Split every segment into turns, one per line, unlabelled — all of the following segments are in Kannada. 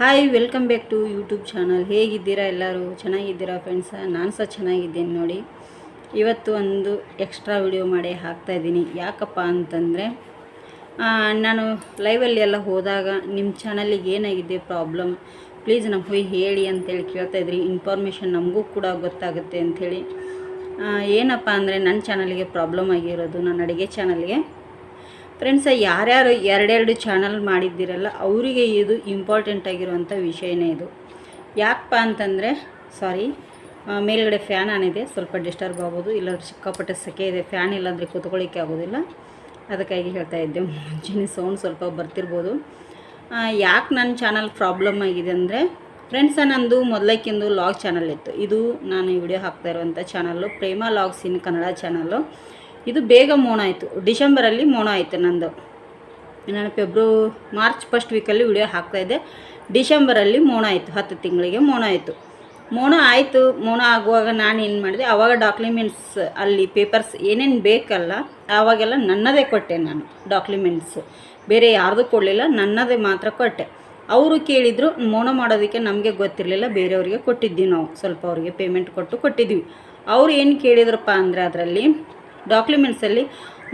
Hi welcome back to YouTube channel ಹೇಗಿದ್ದೀರಾ ಎಲ್ಲರೂ? ಚೆನ್ನಾಗಿದ್ದೀರಾ ಫ್ರೆಂಡ್ಸ ನಾನು ಸಹ ಚೆನ್ನಾಗಿದ್ದೀನಿ ನೋಡಿ. ಇವತ್ತು ಒಂದು ಎಕ್ಸ್ಟ್ರಾ ವಿಡಿಯೋ ಮಾಡಿ ಹಾಕ್ತಾಯಿದ್ದೀನಿ ಯಾಕಪ್ಪ ಅಂತಂದರೆ ನಾನು ಲೈವಲ್ಲಿ ಎಲ್ಲ ಹೋದಾಗ ನಿಮ್ಮ ಚಾನಲಿಗೆ ಏನಾಗಿದೆ ಪ್ರಾಬ್ಲಮ್ ಪ್ಲೀಸ್ ನಮ್ಗೆ ಹೋಗಿ ಹೇಳಿ ಅಂತೇಳಿ ಕೇಳ್ತಾಯಿದ್ರಿ ಇನ್ಫಾರ್ಮೇಷನ್ ನಮಗೂ ಕೂಡ ಗೊತ್ತಾಗುತ್ತೆ ಅಂಥೇಳಿ ಏನಪ್ಪ ಅಂದರೆ ನನ್ನ ಚಾನಲಿಗೆ ಪ್ರಾಬ್ಲಮ್ ಆಗಿರೋದು ನನ್ನ ಅಡುಗೆ ಚಾನಲ್ಗೆ ಫ್ರೆಂಡ್ಸ ಯಾರ್ಯಾರು ಎರಡೆರಡು ಚಾನಲ್ ಮಾಡಿದ್ದೀರಲ್ಲ, ಅವರಿಗೆ ಇದು ಇಂಪಾರ್ಟೆಂಟ್ ಆಗಿರುವಂಥ ವಿಷಯನೇ ಇದು. ಯಾಕಪ್ಪ ಅಂತಂದರೆ ಸಾರಿ ಮೇಲ್ಗಡೆ ಫ್ಯಾನ್ ಆನಿದೆ ಸ್ವಲ್ಪ ಡಿಸ್ಟರ್ಬ್ ಆಗ್ಬೋದು ಇಲ್ಲ ಸಿಕ್ಕಾಪಟ್ಟೆ ಸೆಕೆ ಇದೆ ಫ್ಯಾನ್ ಇಲ್ಲಾಂದರೆ ಕೂತ್ಕೊಳ್ಳಿಕ್ಕೆ ಆಗೋದಿಲ್ಲ. ಅದಕ್ಕಾಗಿ ಹೇಳ್ತಾ ಇದ್ದೆ ಮುಂಚಿನ ಸೌಂಡ್ ಸ್ವಲ್ಪ ಬರ್ತಿರ್ಬೋದು. ಯಾಕೆ ನನ್ನ ಚಾನಲ್ ಪ್ರಾಬ್ಲಮ್ ಆಗಿದೆ ಅಂದರೆ ಫ್ರೆಂಡ್ಸ ನಂದು ಮೊದಲಕ್ಕಿಂದು ಲಾಗ್ ಚಾನಲ್ ಇತ್ತು. ಇದು ನಾನು ಈ ವಿಡಿಯೋ ಹಾಕ್ತಾ ಇರುವಂಥ channel Prema logs in Kannada channel ಇದು ಬೇಗ ಮೋಣ ಆಯಿತು ಡಿಸೆಂಬರಲ್ಲಿ ಮೋಣ ಆಯಿತು ನಂದು. ನಾನು ಫೆಬ್ರು ಮಾರ್ಚ್ ಫಸ್ಟ್ ವೀಕಲ್ಲಿ ವಿಡಿಯೋ ಹಾಕ್ತಾಯಿದ್ದೆ ಡಿಸೆಂಬರಲ್ಲಿ ಮೋಣ ಆಯಿತು ಹತ್ತು ತಿಂಗಳಿಗೆ ಮೋಣ ಆಯಿತು ಮೋಣ ಆಯಿತು ಮೋಣ ಆಗುವಾಗ ನಾನು ಏನು ಮಾಡಿದೆ ಆವಾಗ ಡಾಕ್ಯುಮೆಂಟ್ಸ್ ಅಲ್ಲಿ ಪೇಪರ್ಸ್ ಏನೇನು ಬೇಕಲ್ಲ ಆವಾಗೆಲ್ಲ ನನ್ನದೇ ಕೊಟ್ಟೆ ನಾನು ಡಾಕ್ಯುಮೆಂಟ್ಸ್ ಬೇರೆ ಯಾರ್ದು ಕೊಡಲಿಲ್ಲ, ನನ್ನದೇ ಮಾತ್ರ ಕೊಟ್ಟೆ. ಅವರು ಕೇಳಿದರು ಮೋಣ ಮಾಡೋದಕ್ಕೆ ನಮಗೆ ಗೊತ್ತಿರಲಿಲ್ಲ, ಬೇರೆಯವರಿಗೆ ಕೊಟ್ಟಿದ್ವಿ ನಾವು. ಸ್ವಲ್ಪ ಅವರಿಗೆ ಪೇಮೆಂಟ್ ಕೊಟ್ಟು ಕೊಟ್ಟಿದ್ವಿ. ಅವ್ರು ಏನು ಕೇಳಿದ್ರಪ್ಪ ಅಂದರೆ ಅದರಲ್ಲಿ ಡಾಕ್ಯುಮೆಂಟ್ಸಲ್ಲಿ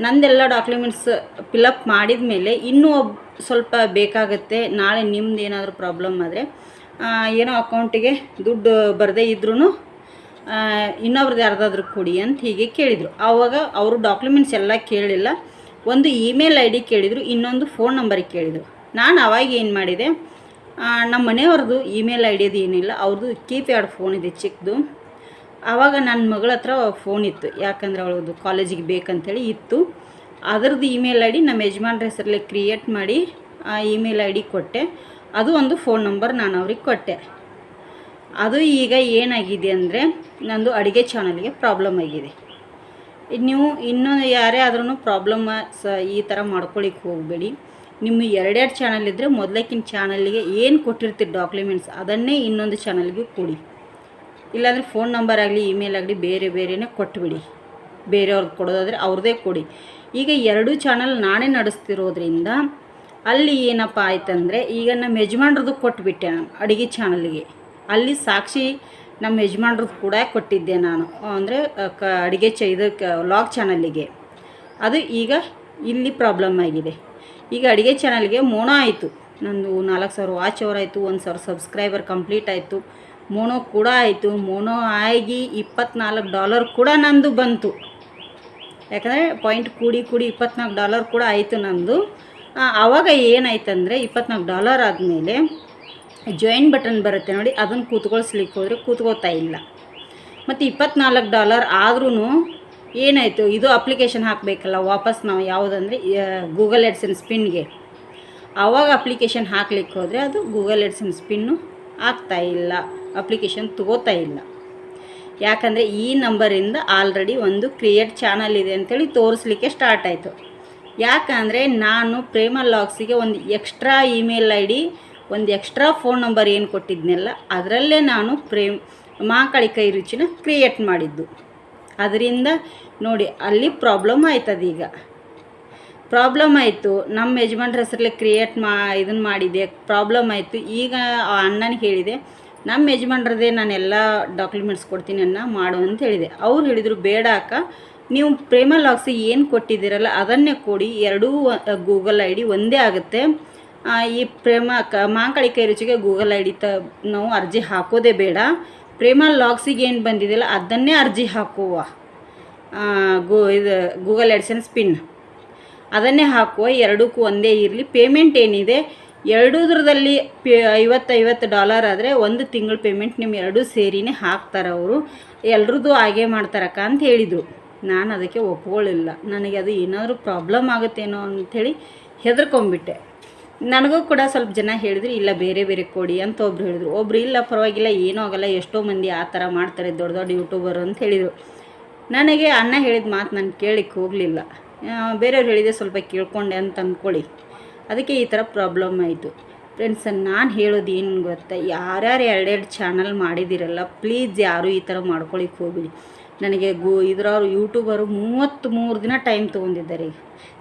ನಂದೆಲ್ಲ ಡಾಕ್ಯುಮೆಂಟ್ಸ್ ಫಿಲಪ್ ಮಾಡಿದ ಮೇಲೆ ಇನ್ನೂ ಒಬ್ ಸ್ವಲ್ಪ ಬೇಕಾಗುತ್ತೆ, ನಾಳೆ ನಿಮ್ದು ಏನಾದರೂ ಪ್ರಾಬ್ಲಮ್ ಆದರೆ ಏನೋ ಅಕೌಂಟಿಗೆ ದುಡ್ಡು ಬರದೇ ಇದ್ರೂ ಇನ್ನೊಬ್ರದ್ದು ಯಾರ್ದಾದ್ರೂ ಕೊಡಿ ಅಂತ ಹೀಗೆ ಕೇಳಿದರು. ಆವಾಗ ಅವರು ಡಾಕ್ಯುಮೆಂಟ್ಸ್ ಎಲ್ಲ ಕೇಳಿಲ್ಲ. ಒಂದು ಇಮೇಲ್ ಐ ಡಿ ಕೇಳಿದರು, ಇನ್ನೊಂದು ಫೋನ್ ನಂಬರಿಗೆ ಕೇಳಿದರು. ನಾನು ಅವಾಗ ಏನು ಮಾಡಿದೆ ನಮ್ಮ ಮನೆಯವ್ರದ್ದು ಇಮೇಲ್ ಐ ಡಿದು ಏನಿಲ್ಲ, ಅವ್ರದ್ದು ಕೀಪ್ಯಾಡ್ ಫೋನ್ ಇದೆ ಚಿಕ್ಕದು ಆವಾಗ ನನ್ನ ಮಗಳ ಹತ್ರ ಫೋನ್ ಇತ್ತು. ಯಾಕಂದ್ರೆ ಅವಳದು ಕಾಲೇಜಿಗೆ ಬೇಕಂತೇಳಿ ಇತ್ತು. ಅದರದ್ದು ಇಮೇಲ್ ಐ ಡಿ ನಮ್ಮ ಯಜಮಾನ್ರ ಹೆಸರಲ್ಲಿ ಕ್ರಿಯೇಟ್ ಮಾಡಿ, ಆ ಇಮೇಲ್ ಐ ಡಿ ಕೊಟ್ಟೆ. ಅದು ಒಂದು ಫೋನ್ ನಂಬರ್ ನಾನು ಅವ್ರಿಗೆ ಕೊಟ್ಟೆ. ಅದು ಈಗ ಏನಾಗಿದೆ ಅಂದರೆ, ನಂದು ಅಡುಗೆ ಚಾನಲ್ಗೆ ಪ್ರಾಬ್ಲಮ್ ಆಗಿದೆ. ನೀವು ಇನ್ನೂ ಯಾರೇ ಆದ್ರೂ ಪ್ರಾಬ್ಲಮ್ ಸ ಈ ಥರ ಮಾಡ್ಕೊಳಿಕ್ಕೆ ಹೋಗಬೇಡಿ. ನಿಮ್ಮ ಎರಡೆರಡು ಚಾನಲ್ ಇದ್ದರೆ ಮೊದಲಕ್ಕಿನ ಚಾನಲ್ಗೆ ಏನು ಕೊಟ್ಟಿರ್ತೀರಿ ಡಾಕ್ಯುಮೆಂಟ್ಸ್ ಅದನ್ನೇ ಇನ್ನೊಂದು ಚಾನಲ್ಗೆ ಕೊಡಿ. ಇಲ್ಲಾಂದರೆ ಫೋನ್ ನಂಬರ್ ಆಗಲಿ ಇಮೇಲ್ ಆಗಲಿ ಬೇರೆ ಬೇರೆನೇ ಕೊಟ್ಬಿಡಿ ಬೇರೆಯವ್ರಿಗೆ ಕೊಡೋದಾದರೆ ಅವ್ರದ್ದೇ ಕೊಡಿ. ಈಗ ಎರಡೂ ಚಾನಲ್ ನಾನೇ ನಡೆಸ್ತಿರೋದ್ರಿಂದ ಅಲ್ಲಿ ಏನಪ್ಪ ಆಯ್ತಂದರೆ ಈಗ ನಮ್ಮ ಯಜಮಾನ್ರದ್ದು ಕೊಟ್ಬಿಟ್ಟೆ ನಾನು ಅಡುಗೆ ಚಾನಲ್ಗೆ ಅಲ್ಲಿ ಸಾಕ್ಷಿ ನಮ್ಮ ಯಜಮಾನ್ರದ್ದು ಕೂಡ ಕೊಟ್ಟಿದ್ದೆ ನಾನು. ಅಂದರೆ ಕ, ಅಡುಗೆ ಚ ಇದಕ್ಕೆ ಲಾಗ್ ಚಾನಲ್ಲಿಗೆ ಅದು ಈಗ ಇಲ್ಲಿ ಪ್ರಾಬ್ಲಮ್ ಆಗಿದೆ. ಈಗ ಅಡುಗೆ ಚಾನಲ್ಗೆ ಮೋಣ ಆಯಿತು. ನಂದು ನಾಲ್ಕು ಸಾವಿರ ವಾಚ್ ಅವರ್ ಆಯಿತು, ಒಂದು ಸಾವಿರ ಸಬ್ಸ್ಕ್ರೈಬರ್ ಕಂಪ್ಲೀಟ್ ಆಯಿತು. ಮೋನೋ ಕೂಡ ಆಯಿತು, ಮೋನೋ ಆಗಿ ಇಪ್ಪತ್ನಾಲ್ಕು ಡಾಲರ್ ಕೂಡ ನಂದು ಬಂತು. ಯಾಕಂದರೆ ಪಾಯಿಂಟ್ ಕೂಡಿ ಕೂಡಿ ಇಪ್ಪತ್ನಾಲ್ಕು ಡಾಲರ್ ಕೂಡ ಆಯಿತು ನಂದು. ಆವಾಗ ಏನಾಯ್ತಂದರೆ ಇಪ್ಪತ್ನಾಲ್ಕು ಡಾಲರ್ ಆದಮೇಲೆ ಜಾಯಿನ್ ಬಟನ್ ಬರುತ್ತೆ ನೋಡಿ, ಅದನ್ನು ಕೂತ್ಕೊಳ್ಸ್ಲಿಕ್ಕೆ ಹೋದರೆ ಕೂತ್ಕೋತಾ ಇಲ್ಲ. ಮತ್ತು ಇಪ್ಪತ್ನಾಲ್ಕು ಡಾಲರ್ ಆದ್ರೂ ಏನಾಯಿತು, ಇದು ಅಪ್ಲಿಕೇಶನ್ ಹಾಕಬೇಕಲ್ಲ, ವಾಪಸ್ ನಾವು ಯಾವುದಂದರೆ ಗೂಗಲ್ ಎಡ್ಸನ್ ಸ್ಪಿನ್ಗೆ ಆವಾಗ ಅಪ್ಲಿಕೇಶನ್ ಹಾಕ್ಲಿಕ್ಕೆ ಹೋದರೆ ಅದು ಗೂಗಲ್ ಎಡ್ಸನ್ ಸ್ಪಿನ್ನು ಇಲ್ಲ. ಅಪ್ಲಿಕೇಶನ್ ತಗೋತಾ ಇಲ್ಲ. ಯಾಕಂದರೆ ಈ ನಂಬರಿಂದ ಆಲ್ರೆಡಿ ಒಂದು ಕ್ರಿಯೇಟ್ ಚಾನಲ್ ಇದೆ ಅಂತೇಳಿ ತೋರಿಸ್ಲಿಕ್ಕೆ ಸ್ಟಾರ್ಟ್ ಆಯಿತು. ಯಾಕಂದರೆ ನಾನು ಪ್ರೇಮ ಲಾಕ್ಸಿಗೆ ಒಂದು ಎಕ್ಸ್ಟ್ರಾ ಇಮೇಲ್ ಐ ಡಿ ಒಂದು ಎಕ್ಸ್ಟ್ರಾ ಫೋನ್ ನಂಬರ್ ಏನು ಕೊಟ್ಟಿದ್ನಲ್ಲ, ಅದರಲ್ಲೇ ನಾನು ಪ್ರೇಮ್ ಮಾಕಳಿ ಕೈ ರುಚಿನ ಕ್ರಿಯೇಟ್ ಮಾಡಿದ್ದು. ಅದರಿಂದ ನೋಡಿ, ಅಲ್ಲಿ ಪ್ರಾಬ್ಲಮ್ ಆಯ್ತು ಈಗ ಪ್ರಾಬ್ಲಮ್ ಆಯಿತು ನಮ್ಮ ಯಜಮಾನ್ರ ಹೆಸರಲ್ಲಿ ಕ್ರಿಯೇಟ್ ಮಾ ಇದನ್ನು ಮಾಡಿದೆ ಪ್ರಾಬ್ಲಮ್ ಆಯಿತು. ಈಗ ಅಣ್ಣನಿಗೆ ಹೇಳಿದೆ ನಮ್ಮ ಯಜಮಾನ್ರದೇ ಎಲ್ಲ ಡಾಕ್ಯುಮೆಂಟ್ಸ್ ಕೊಡ್ತೀನಿ ಅನ್ನ ಮಾಡು ಅಂತ ಹೇಳಿದೆ. ಅವ್ರು ಹೇಳಿದರು, ಬೇಡ ಅಕ್ಕ, ನೀವು ಪ್ರೇಮ ಲಾಗ್ಸಿಗೆ ಏನು ಕೊಟ್ಟಿದ್ದೀರಲ್ಲ, ಅದನ್ನೇ ಕೊಡಿ. ಎರಡೂ ಗೂಗಲ್ ಐ ಡಿ ಒಂದೇ ಆಗುತ್ತೆ. ಈ ಪ್ರೇಮ ಕ ಮಾಂಕಳಿ ಕೈ ರುಚಿಗೆ ಗೂಗಲ್ ಐ ಡಿ ತ ನಾವು ಅರ್ಜಿ ಹಾಕೋದೇ ಬೇಡ. ಪ್ರೇಮ ಲಾಕ್ಸಿಗೆ ಏನು ಬಂದಿದೆಯಲ್ಲ, ಅದನ್ನೇ ಅರ್ಜಿ ಹಾಕುವ. ಗೂ, ಇದು ಗೂಗಲ್ ಎಡ್ಸನ್ ಸ್ಪಿನ್ ಅದನ್ನೇ ಹಾಕುವ. ಎರಡಕ್ಕೂ ಒಂದೇ ಇರಲಿ. ಪೇಮೆಂಟ್ ಏನಿದೆ ಎರಡೂದ್ರದಲ್ಲಿ ಪೇ, ಐವತ್ತೈವತ್ತು ಐವತ್ತು ಡಾಲರ್ ಆದರೆ ಒಂದು ತಿಂಗಳ ಪೇಮೆಂಟ್ ನಿಮ್ಮ ಎರಡೂ ಸೇರಿನೇ ಹಾಕ್ತಾರೆ ಅವರು. ಎಲ್ರದ್ದು ಹಾಗೆ ಮಾಡ್ತಾರಕ್ಕ ಅಂತ ಹೇಳಿದರು. ನಾನು ಅದಕ್ಕೆ ಒಪ್ಕೊಳ್ಳಿಲ್ಲ ನನಗೆ ಅದು ಏನಾದರೂ ಪ್ರಾಬ್ಲಮ್ ಆಗುತ್ತೇನೋ ಅಂಥೇಳಿ ಹೆದರ್ಕೊಂಬಿಟ್ಟೆ ನನಗೂ ಕೂಡ ಸ್ವಲ್ಪ ಜನ ಹೇಳಿದ್ರು, ಇಲ್ಲ, ಬೇರೆ ಬೇರೆ ಕೊಡಿ ಅಂತ ಒಬ್ರು ಹೇಳಿದರು. ಒಬ್ರು, ಇಲ್ಲ, ಪರವಾಗಿಲ್ಲ, ಏನೂ ಆಗಲ್ಲ, ಎಷ್ಟೋ ಮಂದಿ ಆ ಥರ ಮಾಡ್ತಾರೆ, ದೊಡ್ಡ ದೊಡ್ಡ ಯೂಟ್ಯೂಬರು ಅಂತ ಹೇಳಿದರು. ನನಗೆ ಅಣ್ಣ ಹೇಳಿದ ಮಾತು ನಾನು ಕೇಳಿಕ್ಕೆ ಹೋಗಲಿಲ್ಲ. ಬೇರೆಯವ್ರು ಹೇಳಿದೆ ಸ್ವಲ್ಪ ಕೇಳ್ಕೊಂಡೆ ಅಂತ ಅಂದ್ಕೊಳ್ಳಿ ಅದಕ್ಕೆ ಈ ಥರ ಪ್ರಾಬ್ಲಮ್ ಆಯಿತು. ಫ್ರೆಂಡ್ಸ್ ನಾನು ಹೇಳೋದು ಏನು ಗೊತ್ತಾ? ಯಾರ್ಯಾರು ಎರಡೆರಡು ಚಾನಲ್ ಮಾಡಿದ್ದೀರಲ್ಲ ಪ್ಲೀಸ್ ಯಾರು ಈ ಥರ ಮಾಡ್ಕೊಳಿಕ್ಕೆ ಹೋಗಬೇಡಿ. ನನಗೆ ಗೋ, ಇದ್ರವ್ರು ಯೂಟ್ಯೂಬರು ಮೂವತ್ತು ಮೂರು ದಿನ ಟೈಮ್ ತೊಗೊಂಡಿದ್ದಾರೆ.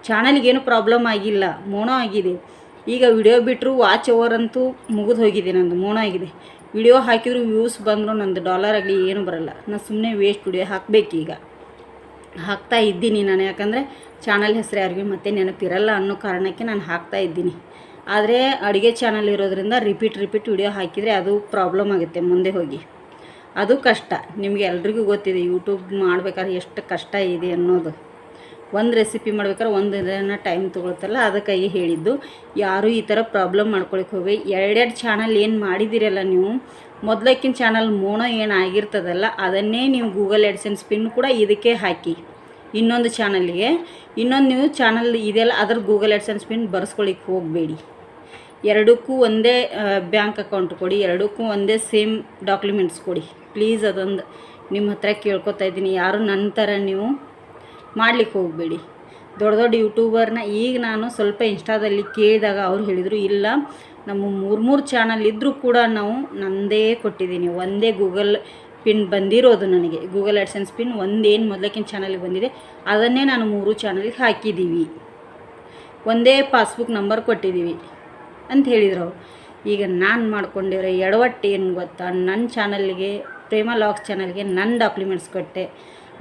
ಚಾನಲ್ಗೇನು ಪ್ರಾಬ್ಲಮ್ ಆಗಿಲ್ಲ ಮೋನೋ ಆಗಿದೆ. ಈಗ ವಿಡಿಯೋ ಬಿಟ್ಟರು ವಾಚ್ ಓವರ್ ಅಂತೂ ಮುಗಿದು ಹೋಗಿದೆ ನಂದು, ಮೋಣ ಆಗಿದೆ. ವಿಡಿಯೋ ಹಾಕಿದ್ರು ವ್ಯೂಸ್ ಬಂದರೂ, ನಂದು ಡಾಲರ್ ಆಗಲಿ ಏನು ಬರಲ್ಲ. ನಾನು ಸುಮ್ಮನೆ ವೇಸ್ಟ್ ವಿಡಿಯೋ ಹಾಕಬೇಕೀಗ. ಹಾಕ್ತಾ ಇದ್ದೀನಿ ನಾನು. ಯಾಕಂದರೆ ಚಾನಲ್ ಹೆಸರು ಯಾರಿಗೂ ಮತ್ತೆ ನೆನಪಿರಲ್ಲ ಅನ್ನೋ ಕಾರಣಕ್ಕೆ ನಾನು ಹಾಕ್ತಾ ಇದ್ದೀನಿ. ಆದರೆ ಅಡುಗೆ ಚಾನಲ್ ಇರೋದ್ರಿಂದ ರಿಪೀಟ್ ರಿಪೀಟ್ ವಿಡಿಯೋ ಹಾಕಿದರೆ ಅದು ಪ್ರಾಬ್ಲಮ್ ಆಗುತ್ತೆ ಮುಂದೆ ಹೋಗಿ. ಅದು ಕಷ್ಟ. ನಿಮಗೆ ಎಲ್ರಿಗೂ ಗೊತ್ತಿದೆ ಯೂಟ್ಯೂಬ್ ಮಾಡ್ಬೇಕಾದ್ರೆ ಎಷ್ಟು ಕಷ್ಟ ಇದೆ ಅನ್ನೋದು. ಒಂದು ರೆಸಿಪಿ ಮಾಡ್ಬೇಕಾದ್ರೆ ಒಂದು ದಿನ ಟೈಮ್ ತೊಗೊಳ್ತಲ್ಲ ಅದಕ್ಕಾಗಿ ಹೇಳಿದ್ದು. ಯಾರೂ ಈ ಥರ ಪ್ರಾಬ್ಲಮ್ ಮಾಡ್ಕೊಳಕ್ಕೆ ಹೋಗಿ, ಎರಡೆರಡು ಚಾನಲ್ ಏನು ಮಾಡಿದ್ದೀರಲ್ಲ ನೀವು ಮೊದಲಕ್ಕಿನ ಚಾನಲ್ ಮೋನೋ ಏನಾಗಿರ್ತದಲ್ಲ ಅದನ್ನೇ ನೀವು ಗೂಗಲ್ ಎಡ್ಸೆನ್ಸ್ ಸ್ಪಿನ್ ಕೂಡ ಇದಕ್ಕೆ ಹಾಕಿ. ಇನ್ನೊಂದು ಚಾನಲ್ಗೆ. ಇನ್ನೊಂದು ನೀವು ಚಾನಲ್ ಇದೆಲ್ಲ ಅದ್ರ ಗೂಗಲ್ ಎಡ್ಸೆನ್ಸ್ ಸ್ಪಿನ್ ಬರ್ಸ್ಕೊಳ್ಳಿಕ್ಕೆ ಹೋಗಬೇಡಿ. ಎರಡಕ್ಕೂ ಒಂದೇ ಬ್ಯಾಂಕ್ ಅಕೌಂಟ್ ಕೊಡಿ, ಎರಡಕ್ಕೂ ಒಂದೇ ಸೇಮ್ ಡಾಕ್ಯುಮೆಂಟ್ಸ್ ಕೊಡಿ. ಪ್ಲೀಸ್ ಅದೊಂದು ನಿಮ್ಮ ಹತ್ರ ಕೇಳ್ಕೊತಾ ಇದ್ದೀನಿ. ಯಾರು ನನ್ನ ಥರ ನೀವು ಮಾಡ್ಲಿಕ್ಕೆ ಹೋಗಬೇಡಿ. ದೊಡ್ಡ ದೊಡ್ಡ ಯೂಟ್ಯೂಬರ್ನ ಈಗ ನಾನು ಸ್ವಲ್ಪ ಇನ್ಸ್ಟಾದಲ್ಲಿ ಕೇಳಿದಾಗ ಅವ್ರು ಹೇಳಿದರು, ಇಲ್ಲ ನಮ್ಮ ಮೂರು ಮೂರು ಚಾನಲ್ ಇದ್ದರೂ ಕೂಡ ನಾವು ನಂದೇ ಕೊಟ್ಟಿದ್ದೀನಿ. ಒಂದೇ ಗೂಗಲ್ ಪಿನ್ ಬಂದಿರೋದು ನನಗೆ. ಗೂಗಲ್ ಅಡ್ಸೆನ್ಸ್ ಪಿನ್ ಒಂದೇನು ಮೊದಲಕ್ಕಿನ ಚಾನಲ್ಗೆ ಬಂದಿದೆ. ಅದನ್ನೇ ನಾನು ಮೂರು ಚಾನಲ್ಗೆ ಹಾಕಿದ್ದೀವಿ ಒಂದೇ ಪಾಸ್ಬುಕ್ ನಂಬರ್ ಕೊಟ್ಟಿದ್ದೀವಿ ಅಂತ ಹೇಳಿದ್ರು ಅವರು. ಈಗ ನಾನು ಮಾಡ್ಕೊಂಡಿರೋ ಎಡವಟ್ಟು ಏನು ಗೊತ್ತಾ? ನನ್ನ ಚಾನಲ್ಗೆ ಪ್ರೇಮ ಲಾಕ್ಸ್ ಚಾನಲ್ಗೆ ನನ್ನ ಡಾಕ್ಯುಮೆಂಟ್ಸ್ ಕೊಟ್ಟೆ.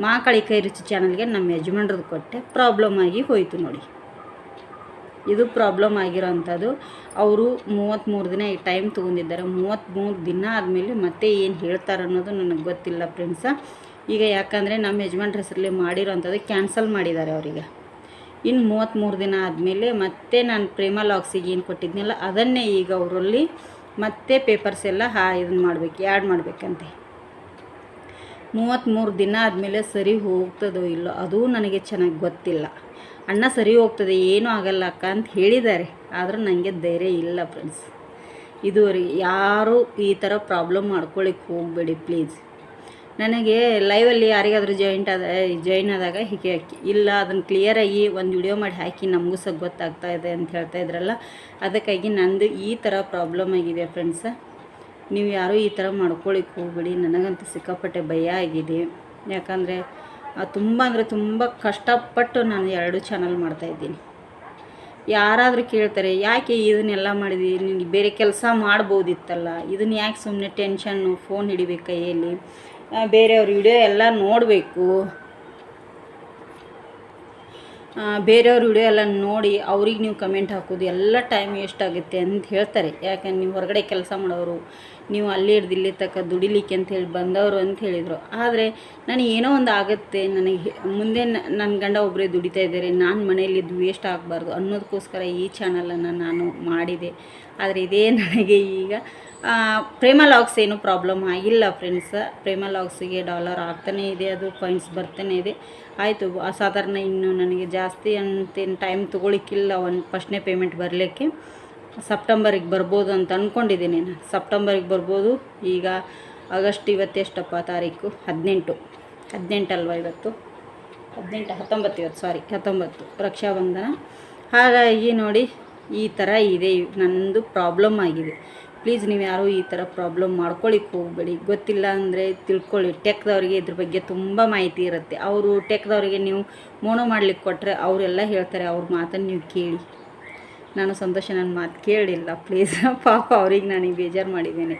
ಮಾಕಳಿ ಕೈ ರುಚಿ ಚಾನಲ್ಗೆ ನಮ್ಮ ಯಜಮಾನ್ರದ್ದು ಕೊಟ್ಟೆ. ಪ್ರಾಬ್ಲಮ್ ಆಗಿ ಹೋಯಿತು ನೋಡಿ. ಇದು ಪ್ರಾಬ್ಲಮ್ ಆಗಿರೋವಂಥದ್ದು ಅವರು ಮೂವತ್ತ್ಮೂರು ದಿನ ಈ ಟೈಮ್ ತೊಗೊಂಡಿದ್ದಾರೆ. ಮೂವತ್ತ್ಮೂರು ದಿನ ಆದಮೇಲೆ ಮತ್ತೆ ಏನು ಹೇಳ್ತಾರೆ ಅನ್ನೋದು ನನಗೆ ಗೊತ್ತಿಲ್ಲ ಫ್ರೆಂಡ್ಸ ಈಗ ಯಾಕಂದರೆ ನಮ್ಮ ಯಜಮಾನ್ರ ಹೆಸರಲ್ಲಿ ಮಾಡಿರೋವಂಥದ್ದು ಕ್ಯಾನ್ಸಲ್ ಮಾಡಿದ್ದಾರೆ ಅವರಿಗೆ. ಇನ್ನು ಮೂವತ್ತ್ಮೂರು ದಿನ ಆದಮೇಲೆ ಮತ್ತೆ ನಾನು ಪ್ರೇಮ ಲಾಕ್ಸಿಗೆ ಏನು ಕೊಟ್ಟಿದ್ನಲ್ಲ, ಅದನ್ನೇ ಈಗ ಅವರಲ್ಲಿ ಮತ್ತೆ ಪೇಪರ್ಸ್ ಎಲ್ಲ ಹಾ ಇದನ್ನು ಮಾಡಬೇಕು ಆ್ಯಡ್ ಮಾಡಬೇಕಂತೆ. ಮೂವತ್ತ್ಮೂರು ದಿನ ಆದಮೇಲೆ ಸರಿ ಹೋಗ್ತದೋ ಇಲ್ಲೋ, ಅದೂ ನನಗೆ ಚೆನ್ನಾಗಿ ಗೊತ್ತಿಲ್ಲ. ಅಣ್ಣ ಸರಿ ಹೋಗ್ತದೆ, ಏನೂ ಆಗಲ್ಲ ಅಕ್ಕ ಅಂತ ಹೇಳಿದ್ದಾರೆ. ಆದರೂ ನನಗೆ ಧೈರ್ಯ ಇಲ್ಲ ಫ್ರೆಂಡ್ಸ್ ಇದುವರೆಗೆ ಯಾರೂ ಈ ಥರ ಪ್ರಾಬ್ಲಮ್ ಮಾಡ್ಕೊಳ್ಳಿಕ್ಕೆ ಹೋಗಬೇಡಿ ಪ್ಲೀಸ್ ನನಗೆ ಲೈವಲ್ಲಿ ಯಾರಿಗಾದರೂ ಜಾಯಿಂಟ್ ಆದ ಜಾಯಿನ್ ಆದಾಗ ಹೀಗೆ ಹಾಕಿ. ಇಲ್ಲ, ಅದನ್ನು ಕ್ಲಿಯರಾಗಿ ಒಂದು ವಿಡಿಯೋ ಮಾಡಿ ಹಾಕಿ ನಮಗೂ ಸಹ ಗೊತ್ತಾಗ್ತಾ ಇದೆ ಅಂತ ಹೇಳ್ತಾ ಇದ್ರಲ್ಲ, ಅದಕ್ಕಾಗಿ ನಂದು ಈ ಥರ ಪ್ರಾಬ್ಲಮ್ ಆಗಿದೆ ಫ್ರೆಂಡ್ಸ ನೀವು ಯಾರೂ ಈ ಥರ ಮಾಡ್ಕೊಳ್ಳಿಕ್ಕೆ ಹೋಗ್ಬೇಡಿ, ನನಗಂತೂ ಸಿಕ್ಕಾಪಟ್ಟೆ ಭಯ ಆಗಿದೆ. ಯಾಕಂದರೆ ತುಂಬ ಅಂದರೆ ತುಂಬ ಕಷ್ಟಪಟ್ಟು ನಾನು ಎರಡು ಚಾನಲ್ ಮಾಡ್ತಾಯಿದ್ದೀನಿ ಯಾರಾದರೂ ಕೇಳ್ತಾರೆ, ಯಾಕೆ ಇದನ್ನೆಲ್ಲ ಮಾಡಿದಿ? ನಿನಗೆ ಬೇರೆ ಕೆಲಸ ಮಾಡ್ಬೋದಿತ್ತಲ್ಲ. ಇದನ್ನು ಯಾಕೆ ಸುಮ್ಮನೆ ಟೆನ್ಷನ್ನು ಫೋನ್ ಹಿಡಿಬೇಕು ಕೈಯಲ್ಲಿ ಬೇರೆಯವ್ರ ವಿಡಿಯೋ ಎಲ್ಲ ನೋಡಬೇಕು. ಬೇರೆಯವ್ರ ವಿಡಿಯೋ ಎಲ್ಲ ನೋಡಿ ಅವ್ರಿಗೆ ನೀವು ಕಮೆಂಟ್ ಹಾಕೋದು ಎಲ್ಲ ಟೈಮ್ ವೇಸ್ಟ್ ಆಗುತ್ತೆ ಅಂತ ಹೇಳ್ತಾರೆ. ಯಾಕಂದ್ರೆ ನೀವು ಹೊರಗಡೆ ಕೆಲಸ ಮಾಡೋರು, ನೀವು ಅಲ್ಲಿ ಹಿಡ್ದು ಇಲ್ಲಿ ತಕ್ಕ ದುಡಿಲಿಕ್ಕೆ ಅಂತ ಹೇಳಿ ಬಂದವರು ಅಂತ ಹೇಳಿದರು. ಆದರೆ ನನಗೆ ಏನೋ ಒಂದು ಆಗುತ್ತೆ, ನನಗೆ ಮುಂದೆ ನನ್ನ ಗಂಡ ಒಬ್ಬರೇ ದುಡಿತಾ ಇದ್ದಾರೆ, ನಾನು ಮನೆಯಲ್ಲಿದ್ದು ವೇಸ್ಟ್ ಆಗಬಾರ್ದು ಅನ್ನೋದಕ್ಕೋಸ್ಕರ ಈ ಚಾನಲನ್ನು ನಾನು ಮಾಡಿದೆ. ಆದರೆ ಇದೇ ನನಗೆ ಈಗ ಪ್ರೇಮ ಲಾಗ್ಸ್ ಏನು ಪ್ರಾಬ್ಲಮ್ ಆಗಿಲ್ಲ ಫ್ರೆಂಡ್ಸ್ ಪ್ರೇಮ ಲಾಗ್ಸಿಗೆ ಡಾಲರ್ ಆಗ್ತಾನೇ ಇದೆ, ಅದು ಪಾಯಿಂಟ್ಸ್ ಬರ್ತಾನೆ ಇದೆ. ಆಯಿತು ಸಾಧಾರಣ ಇನ್ನು ನನಗೆ ಜಾಸ್ತಿ ಅಂತೇನು ಟೈಮ್ ತೊಗೊಳಿಕ್ಕಿಲ್ಲ, ಒಂದು ಫಸ್ಟ್ನೇ ಪೇಮೆಂಟ್ ಬರಲಿಕ್ಕೆ. ಸೆಪ್ಟೆಂಬರಿಗೆ ಬರ್ಬೋದು ಅಂತ ಅಂದ್ಕೊಂಡಿದ್ದೀನಿ ನಾನು. ಸೆಪ್ಟೆಂಬರಿಗೆ ಬರ್ಬೋದು, ಈಗ ಆಗಸ್ಟ್ ಇವತ್ತೆಷ್ಟಪ್ಪ ತಾರೀಕು? ಹದಿನೆಂಟು. ಹದಿನೆಂಟಲ್ವ ಇವತ್ತು? ಹದಿನೆಂಟು, ಹತ್ತೊಂಬತ್ತು ಇವತ್ತು ಸಾರಿ ಹತ್ತೊಂಬತ್ತು. ರಕ್ಷಾಬಂಧನ. ಹಾಗಾಗಿ ನೋಡಿ ಈ ಥರ ಇದೆ ನನ್ನದು ಪ್ರಾಬ್ಲಮ್ ಆಗಿದೆ. ಪ್ಲೀಸ್ ನೀವು ಯಾರೂ ಈ ಥರ ಪ್ರಾಬ್ಲಮ್ ಮಾಡ್ಕೊಳ್ಳಿಕ್ಕೆ ಹೋಗಬೇಡಿ. ಗೊತ್ತಿಲ್ಲ ಅಂದರೆ ತಿಳ್ಕೊಳ್ಳಿ. ಟೆಕ್ದವ್ರಿಗೆ ಇದ್ರ ಬಗ್ಗೆ ತುಂಬ ಮಾಹಿತಿ ಇರುತ್ತೆ. ಅವರು ಟೆಕ್ದವ್ರಿಗೆ ನೀವು ಮೋನೋ ಮಾಡ್ಲಿಕ್ಕೆ ಕೊಟ್ಟರೆ ಅವರೆಲ್ಲ ಹೇಳ್ತಾರೆ, ಅವ್ರ ಮಾತನ್ನು ನೀವು ಕೇಳಿ. ನಾನು ಸಂತೋಷ ನನ್ನ ಮಾತು ಕೇಳಿಲ್ಲ. ಪ್ಲೀಸ್ ಪಾಪ ಅವ್ರಿಗೆ ನನಗೆ ಬೇಜಾರು ಮಾಡಿದ್ದೇನೆ.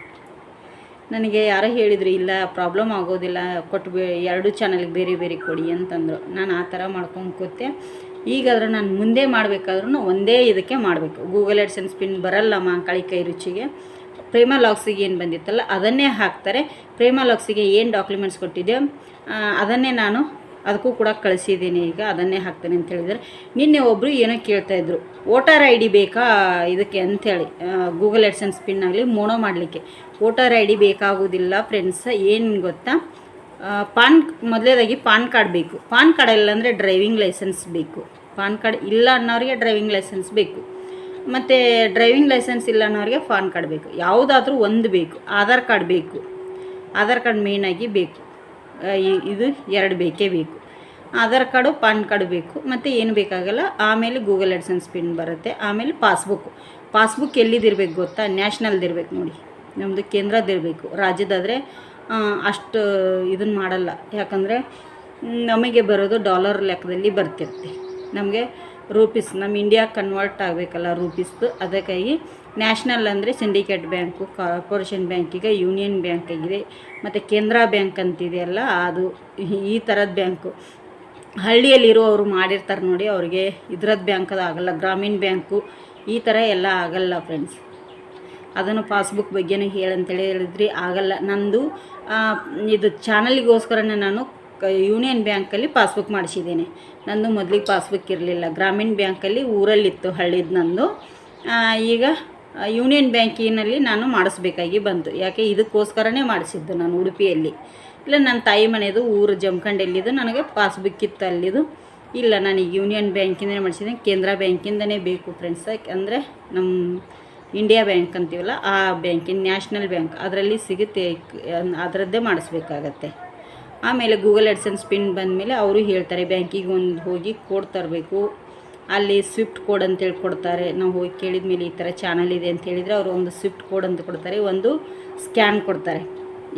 ನನಗೆ ಯಾರೋ ಹೇಳಿದರು, ಇಲ್ಲ ಪ್ರಾಬ್ಲಮ್ ಆಗೋದಿಲ್ಲ ಕೊಟ್ಟು ಎರಡು ಚಾನಲ್ಗೆ ಬೇರೆ ಬೇರೆ ಕೊಡಿ ಅಂತಂದರು. ನಾನು ಆ ಥರ ಮಾಡ್ಕೊಂಡು ಕೂತೆ. ಈಗಾದ್ರೆ ನಾನು ಮುಂದೆ ಮಾಡಬೇಕಾದ್ರೂ ಒಂದೇ ಇದಕ್ಕೆ ಮಾಡಬೇಕು. ಗೂಗಲ್ ಎಡ್ಸನ್ ಸ್ಪಿನ್ ಬರಲ್ಲ ಕೈ ರುಚಿಗೆ. ಪ್ರೇಮ ಲಾಕ್ಸಿಗೆ ಏನು ಬಂದಿತ್ತಲ್ಲ, ಅದನ್ನೇ ಹಾಕ್ತಾರೆ. ಪ್ರೇಮ ಲಾಕ್ಸಿಗೆ ಏನು ಡಾಕ್ಯುಮೆಂಟ್ಸ್ ಕೊಟ್ಟಿದ್ದೆ ಅದನ್ನೇ ನಾನು ಅದಕ್ಕೂ ಕೂಡ ಕಳಿಸಿದ್ದೀನಿ ಈಗ, ಅದನ್ನೇ ಹಾಕ್ತೇನೆ ಅಂತ ಹೇಳಿದರೆ ನಿನ್ನೆ ಒಬ್ಬರು ಏನೋ ಕೇಳ್ತಾಯಿದ್ರು ವೋಟರ್ ಐ ಡಿ ಬೇಕಾ ಇದಕ್ಕೆ ಅಂಥೇಳಿ ಗೂಗಲ್ ಎಡ್ಸನ್ ಸ್ಪಿನ್ನಾಗಲಿ ಆಗಲಿ ಮೋನೋ ಮಾಡಲಿಕ್ಕೆ. ವೋಟರ್ ಐ ಡಿ ಬೇಕಾಗೋದಿಲ್ಲ ಫ್ರೆಂಡ್ಸ್ ಏನು ಗೊತ್ತಾ? ಪಾನ್ ಮೊದಲೇದಾಗಿ ಪಾನ್ ಕಾರ್ಡ್ ಬೇಕು. ಪಾನ್ ಕಾರ್ಡ್ ಇಲ್ಲ ಅಂದರೆ ಡ್ರೈವಿಂಗ್ ಲೈಸೆನ್ಸ್ ಬೇಕು. ಪಾನ್ ಕಾರ್ಡ್ ಇಲ್ಲ ಅನ್ನೋರಿಗೆ ಡ್ರೈವಿಂಗ್ ಲೈಸೆನ್ಸ್ ಬೇಕು. ಮತ್ತು ಡ್ರೈವಿಂಗ್ ಲೈಸೆನ್ಸ್ ಇಲ್ಲ ಅನ್ನೋರಿಗೆ ಪಾನ್ ಕಾರ್ಡ್ ಬೇಕು. ಯಾವುದಾದ್ರೂ ಒಂದು ಬೇಕು. ಆಧಾರ್ ಕಾರ್ಡ್ ಬೇಕು. ಆಧಾರ್ ಕಾರ್ಡ್ ಮೇಯ್ನಾಗಿ ಬೇಕು. ಇದು ಎರಡು ಬೇಕೇ ಬೇಕು. ಆಧಾರ್ ಕಾರ್ಡು, ಪಾನ್ ಕಾರ್ಡ್ ಬೇಕು. ಮತ್ತು ಏನು ಬೇಕಾಗಲ್ಲ. ಆಮೇಲೆ ಗೂಗಲ್ ಎಡ್ಸೆನ್ಸ್ ಪಿನ್ ಬರುತ್ತೆ. ಆಮೇಲೆ ಪಾಸ್ಬುಕ್. ಪಾಸ್ಬುಕ್ ಎಲ್ಲಿದಿರ್ಬೇಕು ಗೊತ್ತಾ? ನ್ಯಾಷನಲ್ದಿರ್ಬೇಕು ನೋಡಿ. ನಮ್ಮದು ಕೇಂದ್ರದಿರಬೇಕು. ರಾಜ್ಯದಾದರೆ ಅಷ್ಟು ಇದನ್ನು ಮಾಡಲ್ಲ. ಯಾಕಂದರೆ ನಮಗೆ ಬರೋದು ಡಾಲರ್ ಲೆಕ್ಕದಲ್ಲಿ ಬರ್ತಿರುತ್ತೆ ನಮಗೆ ರೂಪೀಸ್ ನಮ್ಮ ಇಂಡಿಯಾ ಕನ್ವರ್ಟ್ ಆಗಬೇಕಲ್ಲ ರೂಪೀಸ್ದು. ಅದಕ್ಕಾಗಿ ನ್ಯಾಷನಲ್ ಅಂದರೆ ಸಿಂಡಿಕೇಟ್ ಬ್ಯಾಂಕು, ಕಾರ್ಪೊರೇಷನ್ ಬ್ಯಾಂಕಿಗೆ, ಯೂನಿಯನ್ ಬ್ಯಾಂಕ್ ಆಗಿದೆ ಮತ್ತು ಕೇಂದ್ರ ಬ್ಯಾಂಕ್ ಅಂತಿದೆಯಲ್ಲ ಅದು ಈ ಥರದ ಬ್ಯಾಂಕು. ಹಳ್ಳಿಯಲ್ಲಿರುವವರು ಮಾಡಿರ್ತಾರೆ ನೋಡಿ, ಅವ್ರಿಗೆ ಇದ್ರದ್ದು ಬ್ಯಾಂಕ್ ಅದು ಆಗಲ್ಲ, ಗ್ರಾಮೀಣ ಬ್ಯಾಂಕು ಈ ಥರ ಎಲ್ಲ ಆಗಲ್ಲ ಫ್ರೆಂಡ್ಸ್. ಅದನ್ನು ಪಾಸ್ಬುಕ್ ಬಗ್ಗೆನೂ ಹೇಳಂತೇಳಿ ಹೇಳಿದ್ರಿ, ಆಗಲ್ಲ. ನಂದು ಇದು ಚಾನಲಿಗೋಸ್ಕರನೇ ನಾನು ಯೂನಿಯನ್ ಬ್ಯಾಂಕಲ್ಲಿ ಪಾಸ್ಬುಕ್ ಮಾಡಿಸಿದ್ದೀನಿ. ನಂದು ಮೊದಲಿಗೆ ಪಾಸ್ಬುಕ್ ಇರಲಿಲ್ಲ. ಗ್ರಾಮೀಣ ಬ್ಯಾಂಕಲ್ಲಿ ಊರಲ್ಲಿತ್ತು ಹಳ್ಳಿದ ನಂದು. ಈಗ ಯೂನಿಯನ್ ಬ್ಯಾಂಕಿನಲ್ಲಿ ನಾನು ಮಾಡಿಸ್ಬೇಕಾಗಿ ಬಂತು. ಯಾಕೆ ಇದಕ್ಕೋಸ್ಕರನೇ ಮಾಡಿಸಿದ್ದು ನಾನು ಉಡುಪಿಯಲ್ಲಿ. ಇಲ್ಲ, ನನ್ನ ತಾಯಿ ಮನೆಯದು ಊರು ಜಮಖಂಡಲ್ಲಿದ್ದು, ನನಗೆ ಪಾಸ್ಬುಕ್ ಇತ್ತು ಅಲ್ಲಿದು. ಇಲ್ಲ, ನಾನು ಯೂನಿಯನ್ ಬ್ಯಾಂಕಿಂದನೇ ಮಾಡಿಸಿದ್ದೀನಿ. ಕೇಂದ್ರ ಬ್ಯಾಂಕಿಂದನೇ ಬೇಕು ಫ್ರೆಂಡ್ಸ್. ಅಂದರೆ ನಮ್ಮ ಇಂಡಿಯಾ ಬ್ಯಾಂಕ್ ಅಂತೀವಲ್ಲ, ಆ ಬ್ಯಾಂಕಿನ ನ್ಯಾಷನಲ್ ಬ್ಯಾಂಕ್ ಅದರಲ್ಲಿ ಸಿಗುತ್ತೆ, ಅದರದ್ದೇ ಮಾಡಿಸ್ಬೇಕಾಗತ್ತೆ. ಆಮೇಲೆ ಗೂಗಲ್ ಎಡ್ಸೆನ್ಸ್ ಪಿನ್ ಬಂದಮೇಲೆ ಅವರು ಹೇಳ್ತಾರೆ, ಬ್ಯಾಂಕಿಗೆ ಒಂದು ಹೋಗಿ ಕೋಡ್ ತರಬೇಕು. ಅಲ್ಲಿ ಸ್ವಿಫ್ಟ್ ಕೋಡ್ ಅಂತೇಳಿ ಕೊಡ್ತಾರೆ. ನಾವು ಹೋಗಿ ಕೇಳಿದ ಮೇಲೆ ಈ ಥರ ಚಾನಲ್ ಇದೆ ಅಂತ ಹೇಳಿದರೆ ಅವರು ಒಂದು ಸ್ವಿಫ್ಟ್ ಕೋಡ್ ಅಂತ ಕೊಡ್ತಾರೆ, ಒಂದು ಸ್ಕ್ಯಾನ್ ಕೊಡ್ತಾರೆ.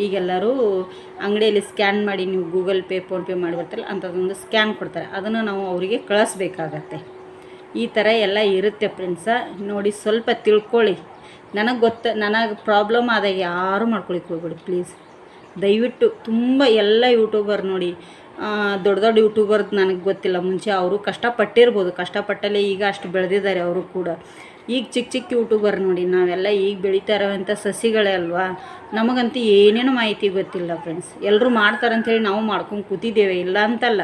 ಈಗೆಲ್ಲರೂ ಅಂಗಡಿಯಲ್ಲಿ ಸ್ಕ್ಯಾನ್ ಮಾಡಿ ನೀವು ಗೂಗಲ್ ಪೇ, ಫೋನ್ಪೇ ಮಾಡಿ ಅಂಥದ್ದೊಂದು ಸ್ಕ್ಯಾನ್ ಕೊಡ್ತಾರೆ. ಅದನ್ನು ನಾವು ಅವರಿಗೆ ಕಳಿಸ್ಬೇಕಾಗತ್ತೆ. ಈ ಥರ ಎಲ್ಲ ಇರುತ್ತೆ ಫ್ರೆಂಡ್ಸ ನೋಡಿ ಸ್ವಲ್ಪ ತಿಳ್ಕೊಳ್ಳಿ. ನನಗೆ ಗೊತ್ತ, ನನಗೆ ಪ್ರಾಬ್ಲಮ್ ಆದಾಗ ಯಾರು ಮಾಡ್ಕೊಳಿಕ್ಕೆ ಹೋಗ್ಬೇಡಿ ಪ್ಲೀಸ್ ದಯವಿಟ್ಟು ತುಂಬ ಎಲ್ಲ ಯೂಟ್ಯೂಬರ್ ನೋಡಿ ದೊಡ್ಡ ದೊಡ್ಡ ಯೂಟ್ಯೂಬರ್ದು ನನಗೆ ಗೊತ್ತಿಲ್ಲ. ಮುಂಚೆ ಅವರು ಕಷ್ಟಪಟ್ಟಿರ್ಬೋದು. ಕಷ್ಟಪಟ್ಟಲ್ಲೇ ಈಗ ಅಷ್ಟು ಬೆಳೆದಿದ್ದಾರೆ ಅವರು ಕೂಡ. ಈಗ ಚಿಕ್ಕ ಚಿಕ್ಕ ಯೂಟ್ಯೂಬರ್ ನೋಡಿ, ನಾವೆಲ್ಲ ಈಗ ಬೆಳೀತಾ ಇರೋವಂಥ ಸಸಿಗಳೇ ಅಲ್ವಾ? ನಮಗಂತೂ ಏನೇನು ಮಾಹಿತಿ ಗೊತ್ತಿಲ್ಲ ಫ್ರೆಂಡ್ಸ್ ಎಲ್ಲರೂ ಮಾಡ್ತಾರಂಥೇಳಿ ನಾವು ಮಾಡ್ಕೊಂಡು ಕೂತಿದ್ದೇವೆ. ಇಲ್ಲ ಅಂತಲ್ಲ.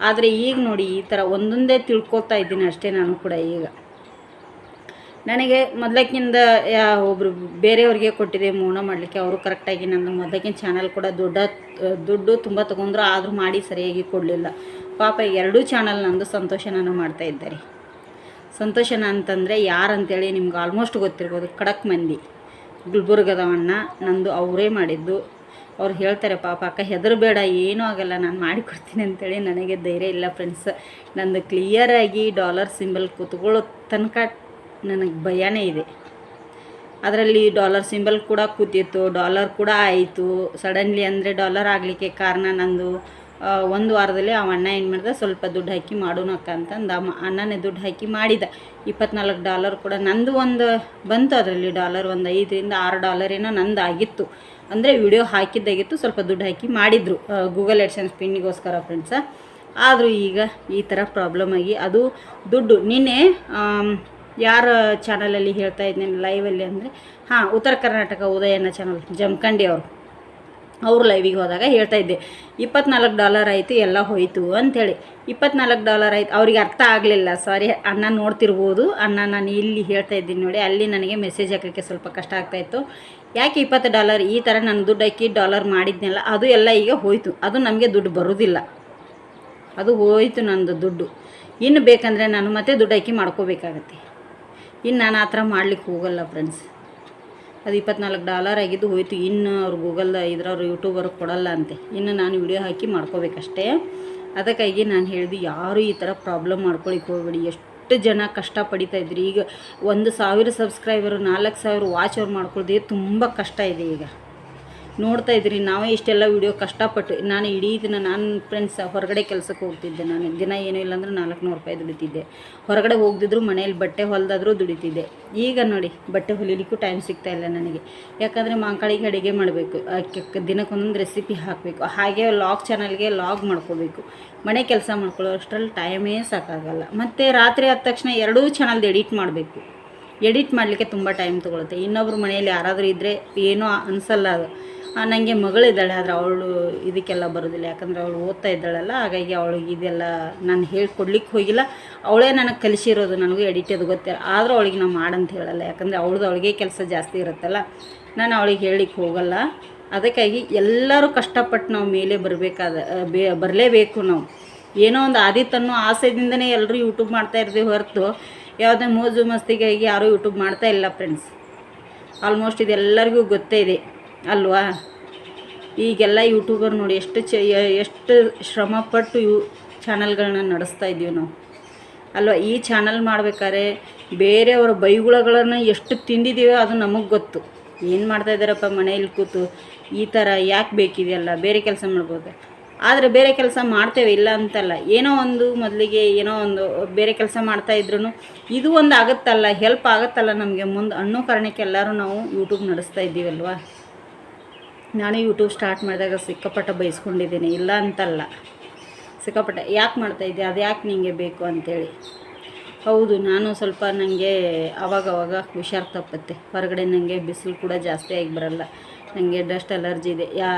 ಆದರೆ ಈಗ ನೋಡಿ ಈ ಥರ ಒಂದೊಂದೇ ತಿಳ್ಕೊತಾ ಇದ್ದೀನಿ ಅಷ್ಟೇ ನಾನು ಕೂಡ ಈಗ. ನನಗೆ ಮೊದಲಕ್ಕಿಂದ, ಯಾ ಒಬ್ಬರು ಬೇರೆಯವ್ರಿಗೆ ಕೊಟ್ಟಿದೆ ಮೌನ ಮಾಡಲಿಕ್ಕೆ, ಅವರು ಕರೆಕ್ಟಾಗಿ ನನ್ನ ಮೊದಲಕ್ಕಿನ ಚಾನಲ್ ಕೂಡ ದೊಡ್ಡ, ದುಡ್ಡು ತುಂಬ ತೊಗೊಂಡ್ರು, ಆದರೂ ಮಾಡಿ ಸರಿಯಾಗಿ ಕೊಡಲಿಲ್ಲ. ಪಾಪ ಎರಡೂ ಚಾನಲ್ ನಂದು ಸಂತೋಷನ ಮಾಡ್ತಾ ಇದ್ದಾರೆ. ಸಂತೋಷನ ಅಂತಂದರೆ ಯಾರಂತೇಳಿ ನಿಮ್ಗೆ ಆಲ್ಮೋಸ್ಟ್ ಗೊತ್ತಿರ್ಬೋದು ಖಡಕ್ ಮಂದಿ ಗುಲ್ಬರ್ಗದವಣ್ಣ ನಂದು ಅವರೇ ಮಾಡಿದ್ದು. ಅವ್ರು ಹೇಳ್ತಾರೆ, ಪಾಪ ಅಕ್ಕ ಹೆದರಬೇಡ, ಏನೂ ಆಗಲ್ಲ, ನಾನು ಮಾಡಿಕೊಡ್ತೀನಿ ಅಂತೇಳಿ ನನಗೆ ಧೈರ್ಯ ಇಲ್ಲ ಫ್ರೆಂಡ್ಸ್ ನಂದು ಕ್ಲಿಯರಾಗಿ ಡಾಲರ್ ಸಿಂಬಲ್ ಕೂತ್ಕೊಳ್ಳೋ ತನಕ ನನಗೆ ಭಯನೇ ಇದೆ. ಅದರಲ್ಲಿ ಡಾಲರ್ ಸಿಂಬಲ್ ಕೂಡ ಕೂತಿತ್ತು ಡಾಲರ್ ಕೂಡ ಆಯಿತು. ಸಡನ್ಲಿ ಅಂದರೆ ಡಾಲರ್ ಆಗಲಿಕ್ಕೆ ಕಾರಣ ನಂದು ಒಂದು ವಾರದಲ್ಲಿ ಆ ಅಣ್ಣ ಏನು ಮಾಡ್ದೆ, ಸ್ವಲ್ಪ ದುಡ್ಡು ಹಾಕಿ ಮಾಡೋಣ ಅಕ್ಕ ಅಂತಂದು ಅಣ್ಣನೇ ದುಡ್ಡು ಹಾಕಿ ಮಾಡಿದ. ಇಪ್ಪತ್ನಾಲ್ಕು ಡಾಲರ್ ಕೂಡ ನಂದು ಒಂದು ಬಂತು, ಅದರಲ್ಲಿ ಡಾಲರ್ ಒಂದು ಐದರಿಂದ ಆರು ಡಾಲರ್ ಏನೋ ನಂದು ಆಗಿತ್ತು ಅಂದರೆ ವಿಡಿಯೋ ಹಾಕಿದ್ದಾಗಿತ್ತು, ಸ್ವಲ್ಪ ದುಡ್ಡು ಹಾಕಿ ಮಾಡಿದರು. ಗೂಗಲ್ ಎಡ್ಸೆನ್ಸ್ ಪಿನ್ನಿಗೋಸ್ಕರ ಫ್ರೆಂಡ್ಸ ಆದರೂ ಈಗ ಈ ಥರ ಪ್ರಾಬ್ಲಮ್ ಆಗಿ ಅದು ದುಡ್ಡು. ನಿನ್ನೆ ಯಾರ ಚಾನಲಲ್ಲಿ ಹೇಳ್ತಾ ಇದ್ದೀನಿ ಲೈವಲ್ಲಿ ಅಂದರೆ, ಹಾಂ, ಉತ್ತರ ಕರ್ನಾಟಕ ಉದಯನ ಚಾನಲ್ ಜಮಖಂಡಿ ಅವರು. ಅವರು ಲೈವಿಗೆ ಹೋದಾಗ ಹೇಳ್ತಾ ಇದ್ದೆ, ಇಪ್ಪತ್ನಾಲ್ಕು ಡಾಲರ್ ಆಯಿತು, ಎಲ್ಲ ಹೋಯಿತು ಅಂಥೇಳಿ ಇಪ್ಪತ್ನಾಲ್ಕು ಡಾಲರ್ ಆಯಿತು, ಅವ್ರಿಗೆ ಅರ್ಥ ಆಗಲಿಲ್ಲ ಸಾರಿ ಅಣ್ಣ ನೋಡ್ತಿರ್ಬೋದು, ಅಣ್ಣ ನಾನು ಇಲ್ಲಿ ಹೇಳ್ತಾ ಇದ್ದೀನಿ ನೋಡಿ, ಅಲ್ಲಿ ನನಗೆ ಮೆಸೇಜ್ ಹಾಕಲಿಕ್ಕೆ ಸ್ವಲ್ಪ ಕಷ್ಟ ಆಗ್ತಾಯಿತ್ತು ಯಾಕೆ ಇಪ್ಪತ್ತು ಡಾಲರ್ ಈ ಥರ ನಾನು ದುಡ್ಡು ಹಾಕಿ ಡಾಲರ್ ಮಾಡಿದ್ನೆಲ್ಲ, ಅದು ಎಲ್ಲ ಈಗ ಹೋಯಿತು, ಅದು ನಮಗೆ ದುಡ್ಡು ಬರೋದಿಲ್ಲ. ಅದು ಹೋಯಿತು ನಂದು ದುಡ್ಡು. ಇನ್ನು ಬೇಕಂದರೆ ನಾನು ಮತ್ತೆ ದುಡ್ಡು ಹಾಕಿ ಮಾಡ್ಕೋಬೇಕಾಗತ್ತೆ. ಇನ್ನು ನಾನು ಆ ಥರ ಮಾಡ್ಲಿಕ್ಕೆ ಹೋಗಲ್ಲ ಫ್ರೆಂಡ್ಸ್ ಅದು ಇಪ್ಪತ್ನಾಲ್ಕು ಡಾಲರ್ ಆಗಿದ್ದು ಹೋಯಿತು. ಇನ್ನು ಅವ್ರು ಗೂಗಲ್ ಇದ್ರವ್ರು ಯೂಟ್ಯೂಬರ್ ಕೊಡಲ್ಲ ಅಂತೆ. ಇನ್ನು ನಾನು ವಿಡಿಯೋ ಹಾಕಿ ಮಾಡ್ಕೋಬೇಕಷ್ಟೇ. ಅದಕ್ಕಾಗಿ ನಾನು ಹೇಳಿದೆ, ಯಾರು ಈ ಥರ ಪ್ರಾಬ್ಲಮ್ ಮಾಡ್ಕೊಳಿಕ್ಕೆ ಹೋಗ್ಬೇಡಿ. ಎಷ್ಟು ಜನ ಕಷ್ಟ ಪಡಿತಾ ಇದ್ರಿ. ಈಗ ಒಂದು ಸಾವಿರ ಸಬ್ಸ್ಕ್ರೈಬರು ನಾಲ್ಕು ಸಾವಿರ ವಾಚ್ ಅವ್ರು ಮಾಡ್ಕೊಳ್ಳೋದೇ ತುಂಬ ಕಷ್ಟ ಇದೆ ಈಗ. ನೋಡ್ತಾ ಇದ್ರಿ ನಾವೇ ಇಷ್ಟೆಲ್ಲ ವಿಡಿಯೋ ಕಷ್ಟಪಟ್ಟು ನಾನು ಇಡೀ ದಿನ ನಾನು ಫ್ರೆಂಡ್ಸ್ ಹೊರಗಡೆ ಕೆಲಸಕ್ಕೆ ಹೋಗ್ತಿದ್ದೆ. ನಾನು ದಿನ ಏನೂ ಇಲ್ಲಾಂದ್ರೆ ನಾಲ್ಕುನೂರು ರೂಪಾಯಿ ದುಡಿತಿದ್ದೆ. ಹೊರಗಡೆ ಹೋಗ್ದಿದ್ರು ಮನೇಲಿ ಬಟ್ಟೆ ಹೊಲ್ದಾದರೂ ದುಡಿತಿದ್ದೆ. ಈಗ ನೋಡಿ, ಬಟ್ಟೆ ಹೊಲಿಲಿಕ್ಕೂ ಟೈಮ್ ಸಿಗ್ತಾ ಇಲ್ಲ ನನಗೆ. ಯಾಕಂದರೆ ಮಾಂಕಾಳಿಗೆ ಅಡುಗೆ ಮಾಡಬೇಕು. ದಿನಕ್ಕೊಂದೊಂದು ರೆಸಿಪಿ ಹಾಕಬೇಕು. ಹಾಗೆ ಲಾಗ್ ಚಾನಲ್ಗೆ ಲಾಗ್ ಮಾಡ್ಕೋಬೇಕು. ಮನೆ ಕೆಲಸ ಮಾಡ್ಕೊಳ್ಳೋ ಅಷ್ಟರಲ್ಲಿ ಟೈಮೇ ಸಾಕಾಗಲ್ಲ. ಮತ್ತು ರಾತ್ರಿ ಆದ ತಕ್ಷಣ ಎರಡೂ ಚಾನಲ್ದು ಎಡಿಟ್ ಮಾಡಬೇಕು. ಎಡಿಟ್ ಮಾಡಲಿಕ್ಕೆ ತುಂಬ ಟೈಮ್ ತೊಗೊಳುತ್ತೆ. ಇನ್ನೊಬ್ರು ಮನೆಯಲ್ಲಿ ಯಾರಾದರೂ ಇದ್ದರೆ ಏನೂ ಅನಿಸಲ್ಲ ಅದು. ನನಗೆ ಮಗಳಿದ್ದಾಳೆ, ಆದರೆ ಅವಳು ಇದಕ್ಕೆಲ್ಲ ಬರೋದಿಲ್ಲ. ಯಾಕಂದರೆ ಅವಳು ಓದ್ತಾ ಇದ್ದಾಳಲ್ಲ, ಹಾಗಾಗಿ ಅವಳಿಗೆ ಇದೆಲ್ಲ ನಾನು ಹೇಳ್ಕೊಡ್ಲಿಕ್ಕೆ ಹೋಗಿಲ್ಲ. ಅವಳೇ ನನಗೆ ಕಲಿಸಿರೋದು, ನನಗೂ ಎಡಿಟ್ ಅದು ಗೊತ್ತಿಲ್ಲ. ಆದರೂ ಅವಳಿಗೆ ನಾವು ಮಾಡಂತ ಹೇಳಲ್ಲ. ಯಾಕಂದರೆ ಅವಳದು ಅವಳಿಗೆ ಕೆಲಸ ಜಾಸ್ತಿ ಇರುತ್ತಲ್ಲ, ನಾನು ಅವಳಿಗೆ ಹೇಳಲಿಕ್ಕೆ ಹೋಗಲ್ಲ. ಅದಕ್ಕಾಗಿ ಎಲ್ಲರೂ ಕಷ್ಟಪಟ್ಟು ನಾವು ಮೇಲೆ ಬರಬೇಕಾದ ಬೇ, ಬರಲೇಬೇಕು ನಾವು. ಏನೋ ಒಂದು ಆದಿತ್ತನ್ನೋ ಆಸೆಯಿಂದನೇ ಎಲ್ಲರೂ ಯೂಟ್ಯೂಬ್ ಮಾಡ್ತಾ ಇರ್ತೀವಿ ಹೊರತು, ಯಾವುದೇ ಮೋಜು ಮಸ್ತಿಗಾಗಿ ಯಾರೂ ಯೂಟ್ಯೂಬ್ ಮಾಡ್ತಾ ಇಲ್ಲ ಫ್ರೆಂಡ್ಸ್ ಆಲ್ಮೋಸ್ಟ್ ಇದೆಲ್ಲರಿಗೂ ಗೊತ್ತೇ ಇದೆ. ಅಲ್ವಾ? ಈಗೆಲ್ಲ ಯೂಟ್ಯೂಬರ್ ನೋಡಿ ಎಷ್ಟು ಚ ಎಷ್ಟು ಶ್ರಮಪಟ್ಟು ಯೂ ಚಾನಲ್ಗಳನ್ನ ನಡೆಸ್ತಾ ಇದ್ದೀವಿ ನಾವು. ಅಲ್ವಾ? ಈ ಚಾನಲ್ ಮಾಡ್ಬೇಕಾದ್ರೆ ಬೇರೆಯವರ ಬೈಗುಳಗಳನ್ನು ಎಷ್ಟು ತಿಂದಿದ್ದೀವೋ ಅದು ನಮಗೆ ಗೊತ್ತು. ಏನು ಮಾಡ್ತಾ ಇದ್ದಾರಪ್ಪ ಮನೇಲಿ ಕೂತು? ಈ ಥರ ಯಾಕೆ ಬೇಕಿದೆಯಲ್ಲ? ಬೇರೆ ಕೆಲಸ ಮಾಡ್ಬೋದು? ಆದರೆ ಬೇರೆ ಕೆಲಸ ಮಾಡ್ತೇವೆ, ಇಲ್ಲ ಅಂತಲ್ಲ. ಏನೋ ಒಂದು ಮೊದಲಿಗೆ ಏನೋ ಒಂದು ಬೇರೆ ಕೆಲಸ ಮಾಡ್ತಾ ಇದ್ರು ಇದು ಒಂದು ಆಗುತ್ತಲ್ಲ ಹೆಲ್ಪ್ ಆಗುತ್ತಲ್ಲ ನಮಗೆ. ಮುಂದೆ ಅನ್ನೋ ಕಾರಣಕ್ಕೆ ಎಲ್ಲರೂ ನಾವು ಯೂಟ್ಯೂಬ್ ನಡೆಸ್ತಾ ಇದ್ದೀವಲ್ವಾ? ನಾನು ಯೂಟ್ಯೂಬ್ ಸ್ಟಾರ್ಟ್ ಮಾಡಿದಾಗ ಸಿಕ್ಕಾಪಟ್ಟೆ ಬಯಸ್ಕೊಂಡಿದ್ದೀನಿ ಇಲ್ಲ ಅಂತಲ್ಲ. ಸಿಕ್ಕಾಪಟ್ಟೆ ಯಾಕೆ ಮಾಡ್ತಾ ಇದ್ದೆ ಅದು ಯಾಕೆ ನಿಂಗೆ ಬೇಕು ಅಂತೇಳಿ. ಹೌದು, ನಾನು ಸ್ವಲ್ಪ ನನಗೆ ಅವಾಗವಾಗ ಅವಾಗ ಹುಷಾರು ತಪ್ಪತ್ತೆ. ಹೊರಗಡೆ ನನಗೆ ಬಿಸಿಲು ಕೂಡ ಜಾಸ್ತಿ ಆಗಿ ಬರಲ್ಲ. ನನಗೆ ಡಸ್ಟ್ ಅಲರ್ಜಿ ಇದೆ. ಯಾ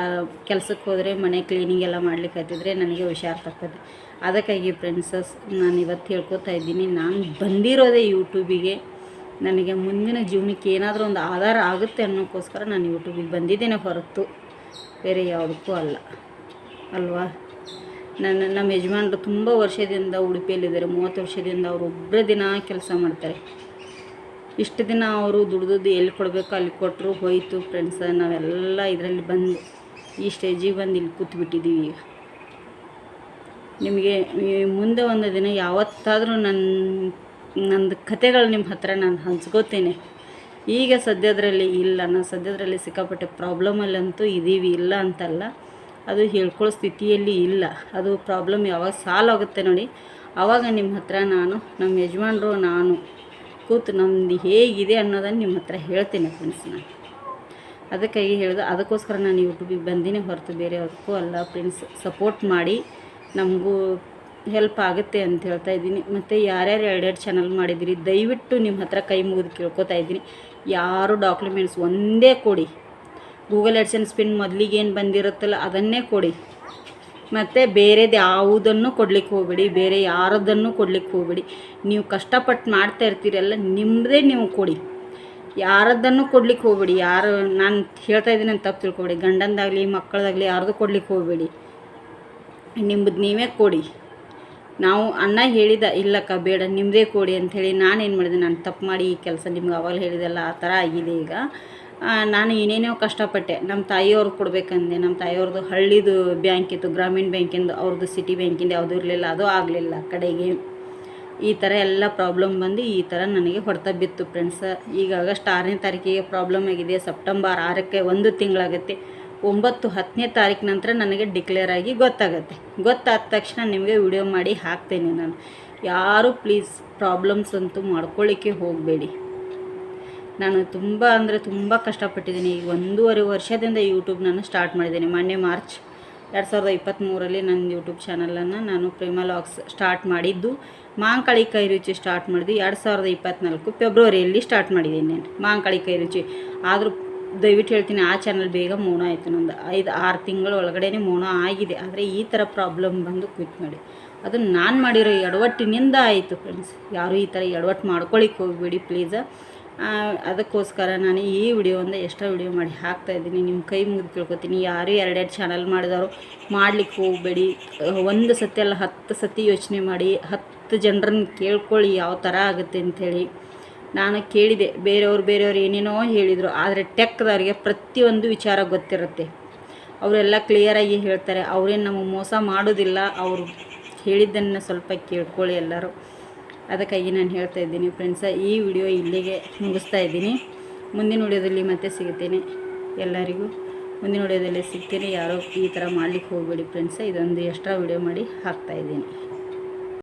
ಕೆಲಸಕ್ಕೆ ಹೋದರೆ ಮನೆ ಕ್ಲೀನಿಂಗ್ ಎಲ್ಲ ಮಾಡ್ಲಿಕ್ಕೆ ಹತ್ತಿದ್ರೆ ನನಗೆ ಹುಷಾರು ತಪ್ಪತ್ತೆ. ಅದಕ್ಕಾಗಿ ಫ್ರೆಂಡ್ಸಸ್ ನಾನು ಇವತ್ತು ಹೇಳ್ಕೊತಾ ಇದ್ದೀನಿ, ನಾನು ಬಂದಿರೋದೇ ಯೂಟ್ಯೂಬಿಗೆ ನನಗೆ ಮುಂದಿನ ಜೀವನಕ್ಕೆ ಏನಾದರೂ ಒಂದು ಆಧಾರ ಆಗುತ್ತೆ ಅನ್ನೋಕ್ಕೋಸ್ಕರ ನಾನು ಯೂಟ್ಯೂಬಿಗೆ ಬಂದಿದ್ದೇನೆ ಹೊರತು. ಬೇರೆ ಯಾವುದಕ್ಕೂ ಅಲ್ಲ. ಅಲ್ವಾ? ನನ್ನ, ನಮ್ಮ ಯಜಮಾನರು ತುಂಬ ವರ್ಷದಿಂದ ಉಡುಪಿಯಲ್ಲಿದ್ದಾರೆ. ಮೂವತ್ತು ವರ್ಷದಿಂದ ಅವರು ಒಬ್ಬರೇ ದಿನ ಕೆಲಸ ಮಾಡ್ತಾರೆ. ಇಷ್ಟು ದಿನ ಅವರು ದುಡ್ದು ಎಲ್ಲಿ ಕೊಡಬೇಕು, ಅಲ್ಲಿ ಕೊಟ್ಟರು ಹೋಯಿತು ಫ್ರೆಂಡ್ಸ್ ನಾವೆಲ್ಲ ಇದರಲ್ಲಿ ಬಂದು ಈ ಸ್ಟೇಜಿಗೆ ಬಂದು ಇಲ್ಲಿ ಕೂತ್ಬಿಟ್ಟಿದ್ದೀವಿ ಈಗ. ನಿಮಗೆ ಮುಂದೆ ಒಂದು ದಿನ ಯಾವತ್ತಾದರೂ ನನ್ನ ನಂದು ಕತೆಗಳು ನಿಮ್ಮ ಹತ್ರ ನಾನು ಹಂಚ್ಕೋತೀನಿ. ಈಗ ಸದ್ಯದರಲ್ಲಿ ಇಲ್ಲ ನಾನು ಸದ್ಯದರಲ್ಲಿ ಸಿಕ್ಕಾಪಟ್ಟೆ ಪ್ರಾಬ್ಲಮಲ್ಲಂತೂ ಇದ್ದೀವಿ ಇಲ್ಲ ಅಂತಲ್ಲ. ಅದು ಹೇಳ್ಕೊಳ್ಳೋ ಸ್ಥಿತಿಯಲ್ಲಿ ಇಲ್ಲ. ಅದು ಪ್ರಾಬ್ಲಮ್ ಯಾವಾಗ ಸಾಲ್ವ್ ಆಗುತ್ತೆ ನೋಡಿ ಆವಾಗ ನಿಮ್ಮ ಹತ್ರ ನಾನು ನಮ್ಮ ಯಜಮಾನ್ರು ನಾನು ಕೂತು ನಮ್ದು ಹೇಗಿದೆ ಅನ್ನೋದನ್ನು ನಿಮ್ಮ ಹತ್ರ ಹೇಳ್ತೀನಿ ಫ್ರೆಂಡ್ಸ್ ನಾನು ಅದಕ್ಕಾಗಿ ಹೇಳಿದೆ, ಅದಕ್ಕೋಸ್ಕರ ನಾನು ಯೂಟ್ಯೂಬಿಗೆ ಬಂದಿನೇ ಹೊರತು ಬೇರೆ ಅಲ್ಲ ಫ್ರೆಂಡ್ಸ್ ಸಪೋರ್ಟ್ ಮಾಡಿ. ನಮಗೂ ಹೆಲ್ಪ್ ಆಗುತ್ತೆ ಅಂತ ಹೇಳ್ತಾ ಇದ್ದೀನಿ. ಮತ್ತು ಯಾರ್ಯಾರು ಎರಡೆರಡು ಚಾನಲ್ ಮಾಡಿದ್ದೀರಿ, ದಯವಿಟ್ಟು ನಿಮ್ಮ ಹತ್ರ ಕೈ ಮುಗಿದು ಕೇಳ್ಕೊತಾ ಇದ್ದೀನಿ. ಯಾರು ಡಾಕ್ಯುಮೆಂಟ್ಸ್ ಒಂದೇ ಕೊಡಿ. ಗೂಗಲ್ ಎಡ್ಸೆನ್ಸ್ ಪಿನ್ ಮೊದಲಿಗೆ ಏನು ಬಂದಿರುತ್ತಲ್ಲ, ಅದನ್ನೇ ಕೊಡಿ. ಮತ್ತು ಬೇರೆದು ಯಾವುದನ್ನು ಕೊಡ್ಲಿಕ್ಕೆ ಹೋಗಬೇಡಿ, ಬೇರೆ ಯಾರದನ್ನು ಕೊಡ್ಲಿಕ್ಕೆ ಹೋಗಬೇಡಿ. ನೀವು ಕಷ್ಟಪಟ್ಟು ಮಾಡ್ತಾ ಇರ್ತೀರಲ್ಲ ನಿಮ್ಮದೇ ನೀವು ಕೊಡಿ. ಯಾರದ್ದನ್ನು ಕೊಡ್ಲಿಕ್ಕೆ ಹೋಗಬೇಡಿ. ಯಾರು, ನಾನು ಹೇಳ್ತಾ ಇದ್ದೀನಿ ಅಂತ ತಪ್ಪು ತಿಳ್ಕೊಬೇಡಿ. ಗಂಡಂದಾಗಲಿ, ಮಕ್ಕಳದಾಗಲಿ ಯಾರ್ದು ಕೊಡ್ಲಿಕ್ಕೆ ಹೋಗಬೇಡಿ. ನಿಮ್ಮದು ನೀವೇ ಕೊಡಿ. ನಾವು ಅಣ್ಣ ಹೇಳಿದ, ಇಲ್ಲಕ್ಕ ಬೇಡ ನಿಮ್ಮದೇ ಕೊಡಿ ಅಂಥೇಳಿ ನಾನೇನು ಮಾಡಿದೆ, ನಾನು ತಪ್ಪು ಮಾಡಿ ಈ ಕೆಲಸ ನಿಮ್ಗೆ ಅವಾಗ ಹೇಳಿದೆಲ್ಲ ಆ ಥರ ಆಗಿದೆ ಈಗ. ನಾನು ಏನೇನೋ ಕಷ್ಟಪಟ್ಟೆ. ನಮ್ಮ ತಾಯಿಯವ್ರು ಕೊಡಬೇಕಂದೆ, ನಮ್ಮ ತಾಯಿಯವ್ರದ್ದು ಹಳ್ಳಿದು ಬ್ಯಾಂಕ್ ಇತ್ತು, ಗ್ರಾಮೀಣ ಬ್ಯಾಂಕಿಂದು ಅವ್ರದ್ದು ಸಿಟಿ ಬ್ಯಾಂಕಿಂದ ಯಾವುದೂ ಇರಲಿಲ್ಲ, ಅದು ಆಗಲಿಲ್ಲ ಕಡೆಗೆ. ಈ ಥರ ಎಲ್ಲ ಪ್ರಾಬ್ಲಮ್ ಬಂದು ಈ ಥರ ನನಗೆ ಹೊಡೆತ ಬಿತ್ತು ಫ್ರೆಂಡ್ಸ. ಈಗ ಆಗಸ್ಟ್ ಆರನೇ ತಾರೀಕಿಗೆ ಪ್ರಾಬ್ಲಮ್ ಆಗಿದೆ, ಸೆಪ್ಟೆಂಬರ್ ಆರಕ್ಕೆ ಒಂದು ತಿಂಗಳಾಗುತ್ತೆ. ಒಂಬತ್ತು ಹತ್ತನೇ ತಾರೀಕು ನಂತರ ನನಗೆ ಡಿಕ್ಲೇರ್ ಆಗಿ ಗೊತ್ತಾಗುತ್ತೆ. ಗೊತ್ತಾದ ತಕ್ಷಣ ನಿಮಗೆ ವಿಡಿಯೋ ಮಾಡಿ ಹಾಕ್ತೇನೆ ನಾನು. ಯಾರು ಪ್ಲೀಸ್ ಪ್ರಾಬ್ಲಮ್ಸ್ ಅಂತೂ ಮಾಡ್ಕೊಳ್ಳಿಕ್ಕೆ ಹೋಗಬೇಡಿ. ನಾನು ತುಂಬ ಅಂದರೆ ತುಂಬ ಕಷ್ಟಪಟ್ಟಿದ್ದೀನಿ. ಈಗ ಒಂದೂವರೆ ವರ್ಷದಿಂದ ಯೂಟ್ಯೂಬ್ ನಾನು ಸ್ಟಾರ್ಟ್ ಮಾಡಿದ್ದೀನಿ. ಮೊನ್ನೆ ಮಾರ್ಚ್ ಎರಡು ಸಾವಿರದ ಇಪ್ಪತ್ತ್ಮೂರಲ್ಲಿ ನನ್ನ ಯೂಟ್ಯೂಬ್ ಚಾನಲನ್ನು ನಾನು ಪ್ರೇಮ ಲಾಗ್ಸ್ ಸ್ಟಾರ್ಟ್ ಮಾಡಿದ್ದು. ಮಾಂಕಳಿ ಕೈ ರುಚಿ ಸ್ಟಾರ್ಟ್ ಮಾಡಿದ್ದು. ಎರಡು ಸಾವಿರದ ಇಪ್ಪತ್ತ್ನಾಲ್ಕು ಫೆಬ್ರವರಿಯಲ್ಲಿ ಸ್ಟಾರ್ಟ್ ಮಾಡಿದ್ದೀನಿ ನಾನು. ಮಾಂಕಳಿ ಕೈ ರುಚಿ. ಆದರೂ ದಯವಿಟ್ಟು ಹೇಳ್ತೀನಿ, ಆ ಚಾನಲ್ ಬೇಗ ಮೋಣ ಆಯಿತು. ನಂದು ಐದು, ಆರು ತಿಂಗಳ ಒಳಗಡೆ ಮೋಣ ಆಗಿದೆ. ಆದರೆ ಈ ಥರ ಪ್ರಾಬ್ಲಮ್ ಬಂದು ಕ್ವಿಟ್ ಮಾಡಿ. ಅದು ನಾನು ಮಾಡಿರೋ ಎಡವಟ್ಟಿನಿಂದ ಆಯಿತು ಫ್ರೆಂಡ್ಸ್ ಯಾರೂ ಈ ಥರ ಎಡವಟ್ಟು ಮಾಡ್ಕೊಳ್ಳಿಕ್ಕೆ ಹೋಗಬೇಡಿ ಪ್ಲೀಸ್ ಅದಕ್ಕೋಸ್ಕರ ನಾನು ಈ ವಿಡಿಯೋಯಿಂದ ಎಷ್ಟೋ ವಿಡಿಯೋ ಮಾಡಿ ಹಾಕ್ತಾ ಇದ್ದೀನಿ. ನಿಮ್ಮ ಕೈ ಮುಗಿದು ಕೇಳ್ಕೊತೀನಿ ಯಾರು ಎರಡೆರಡು ಚಾನಲ್ ಮಾಡಿದಾರೋ ಮಾಡ್ಲಿಕ್ಕೆ ಹೋಗಬೇಡಿ. ಒಂದು ಸತಿ ಅಲ್ಲ, ಹತ್ತು ಸತಿ ಯೋಚನೆ ಮಾಡಿ, ಹತ್ತು ಜನರನ್ನ ಕೇಳ್ಕೊಳ್ಳಿ ಯಾವ ಥರ ಆಗುತ್ತೆ ಅಂಥೇಳಿ ನಾನು ಕೇಳಿದೆ, ಬೇರೆಯವ್ರು ಬೇರೆಯವ್ರು ಏನೇನೋ ಹೇಳಿದರು, ಆದರೆ ಟೆಕ್ದವ್ರಿಗೆ ಪ್ರತಿಯೊಂದು ವಿಚಾರ ಗೊತ್ತಿರುತ್ತೆ. ಅವರೆಲ್ಲ ಕ್ಲಿಯರಾಗಿ ಹೇಳ್ತಾರೆ, ಅವರೇನು ನಮಗೆ ಮೋಸ ಮಾಡೋದಿಲ್ಲ, ಅವರು ಹೇಳಿದ್ದನ್ನು ಸ್ವಲ್ಪ ಕೇಳ್ಕೊಳ್ಳಿ ಎಲ್ಲರೂ. ಅದಕ್ಕಾಗಿ ನಾನು ಹೇಳ್ತಾ ಇದ್ದೀನಿ ಫ್ರೆಂಡ್ಸ ಈ ವಿಡಿಯೋ ಇಲ್ಲಿಗೆ ಮುಗಿಸ್ತಾ ಇದ್ದೀನಿ. ಮುಂದಿನ ವಿಡಿಯೋದಲ್ಲಿ ಮತ್ತೆ ಸಿಗುತ್ತೇನೆ ಎಲ್ಲರಿಗೂ. ಮುಂದಿನ ವಿಡಿಯೋದಲ್ಲಿ ಸಿಗ್ತೀನಿ, ಯಾರೋ ಈ ಥರ ಮಾಡಲಿಕ್ಕೆ ಹೋಗಬೇಡಿ ಫ್ರೆಂಡ್ಸ ಇದೊಂದು ಎಕ್ಸ್ಟ್ರಾ ವಿಡಿಯೋ ಮಾಡಿ ಹಾಕ್ತಾ ಇದ್ದೀನಿ.